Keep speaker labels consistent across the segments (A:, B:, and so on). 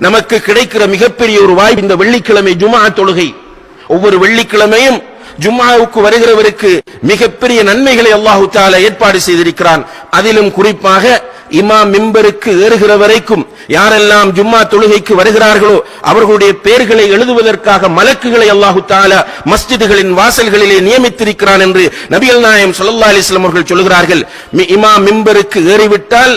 A: நமக்கு கிடைக்கிற மிகப்பெரிய ஒரு வாய்ப்பு இந்த வெள்ளிக்கிழமை ஜுமா தொழுகை. ஒவ்வொரு வெள்ளிக்கிழமையும் ஜும்மாவுக்கு வருகிறவருக்கு மிகப்பெரிய நன்மைகளை அல்லாஹு தாலா ஏற்பாடு செய்திருக்கிறான். அதிலும் குறிப்பாக இமாம் மிம்பருக்கு ஏறுகிற வரைக்கும் யாரெல்லாம் ஜும்மா தொழுகைக்கு வருகிறார்களோ அவர்களுடைய பெயர்களை எழுதுவதற்காக மலக்குகளை அல்லாஹு தாலா மஸ்ஜிதுகளின் வாசல்களிலே நியமித்திருக்கிறான் என்று நபிகள் நாயம் சொல்லா அலிஸ்லாம் அவர்கள் சொல்கிறார்கள். இமாம் மிம்பருக்கு ஏறிவிட்டால்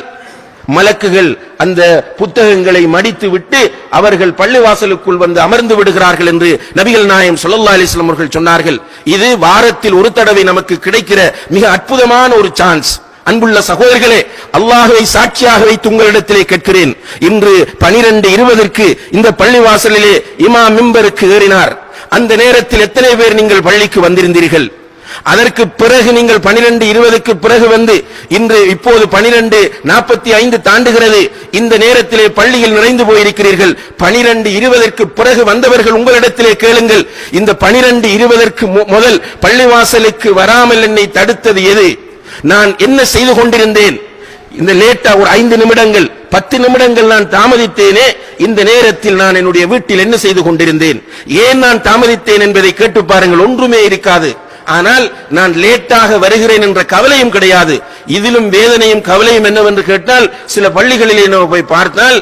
A: மலக்குகள் அந்த புத்தகங்களை மடித்து விட்டு அவர்கள் பள்ளிவாசலுக்குள் வந்து அமர்ந்து விடுகிறார்கள் என்று நபிகள் நாயம் ஸல்லல்லாஹு அலிஸ்லாம் அவர்கள் சொன்னார்கள். இது வாரத்தில் ஒரு தடவை நமக்கு கிடைக்கிற மிக அற்புதமான ஒரு சான்ஸ். அன்புள்ள சகோதரர்களே அல்லாஹுவை சாட்சியாக வைத்து உங்களிடத்திலே கேட்கிறேன். இன்று பனிரெண்டு இருபதற்கு இந்த பள்ளிவாசலிலே இமா மிம்பருக்கு ஏறினார். அந்த நேரத்தில் எத்தனை பேர் நீங்கள் பள்ளிக்கு வந்திருந்தீர்கள்? அதற்கு பிறகு நீங்கள் பனிரெண்டு இருபதுக்கு பிறகு வந்து இன்று இப்போது பனிரெண்டு நாற்பத்தி ஐந்து தாண்டுகிறது. இந்த நேரத்திலே பள்ளியில் நிறைந்து போயிருக்கிறீர்கள். பனிரெண்டு இருபதற்கு பிறகு வந்தவர்கள் உங்களிடத்திலே கேளுங்கள். இந்த பனிரெண்டு இருபதற்கு முதல் பள்ளிவாசலுக்கு வராமல் என்னை தடுத்தது எது? நான் என்ன செய்து கொண்டிருந்தேன்? இந்த லேட்டா ஒரு ஐந்து நிமிடங்கள் பத்து நிமிடங்கள் நான் தாமதித்தேனே இந்த நேரத்தில் நான் என்னுடைய வீட்டில் என்ன செய்து கொண்டிருந்தேன்? ஏன் நான் தாமதித்தேன் என்பதை கேட்டு பாருங்கள். ஒன்றுமே இருக்காது. ஆனால் நான் லேட்டாக வருகிறேன் என்ற கவலையும் கிடையாது. இதிலும் வேதனையும் கவலையும் என்னவென்று கேட்டால் சில பள்ளிகளிலே நம்ம போய் பார்த்தால்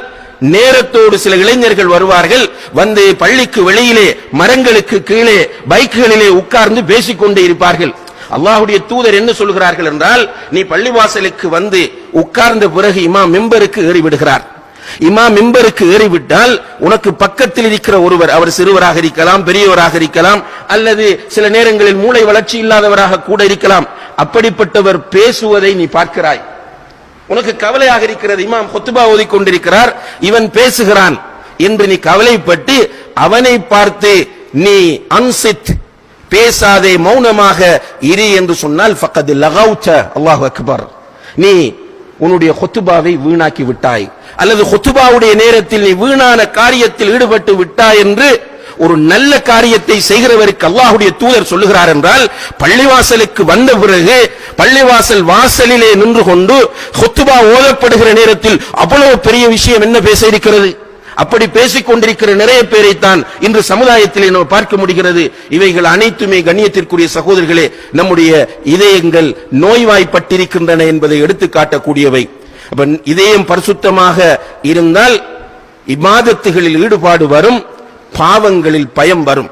A: நேரத்தோடு சில இளைஞர்கள் வருவார்கள். வந்து பள்ளிக்கு வெளியிலே மரங்களுக்கு கீழே பைக்குகளிலே உட்கார்ந்து பேசிக்கொண்டே இருப்பார்கள். அல்லாஹுடைய தூதர் என்ன சொல்கிறார்கள் என்றால் நீ பள்ளிவாசலுக்கு வந்து உட்கார்ந்த பிறகு இமாம் மெம்பருக்கு ஏறிவிடுகிறார். இமா மிம்பருக்கு ஏறிவிட்டால் உனக்கு பக்கத்தில் இருக்கிற ஒருவர் அவர் சிறுவராக இருக்கலாம் பெரியவராக இருக்கலாம் அல்லது சில நேரங்களில் மூளை வளர்ச்சி இல்லாதவராக கூட இருக்கலாம். அப்படிப்பட்டவர் பேசுவதை நீ பார்க்கிறாய். உனக்கு கவலையாக இருக்கிறது இமாம் கொத்துபா ஓதிக் கொண்டிருக்கிறார் இவன் பேசுகிறான் என்று நீ கவலைப்பட்டு அவனை பார்த்து நீ அன்சித் பேசாதே மௌனமாக இரு என்று சொன்னால் ஃபக்கது லகவுச்ச அல்லாஹ் அக்பர். நீ உன்னுடைய கொத்துபாவை வீணாக்கி விட்டாய். அல்லது ஹொத்துபாவுடைய நேரத்தில் நீ வீணான காரியத்தில் ஈடுபட்டு விட்டா என்று ஒரு நல்ல காரியத்தை செய்கிறவருக்கு அல்லாஹுடைய தூதர் சொல்லுகிறார் என்றால் பள்ளிவாசலுக்கு வந்த பிறகு பள்ளிவாசல் வாசலிலே நின்று கொண்டு ஹொத்துபா ஓதப்படுகிற நேரத்தில் அவ்வளவு பெரிய விஷயம் என்ன பேச இருக்கிறது அப்படி பேசிக் கொண்டிருக்கிற நிறைய பேரைத்தான் இன்று சமுதாயத்திலே நம்ம பார்க்க முடிகிறது. இவைகள் அனைத்துமே கண்ணியத்திற்குரிய சகோதரர்களே நம்முடைய இதயங்கள் நோய்வாய்ப்பட்டிருக்கின்றன என்பதை எடுத்து காட்டக்கூடியவை அப்ப இதயம் பரிசுத்தமாக இருந்தால் இமாதத்துகளில் ஈடுபாடு வரும் பாவங்களில் பயம் வரும்.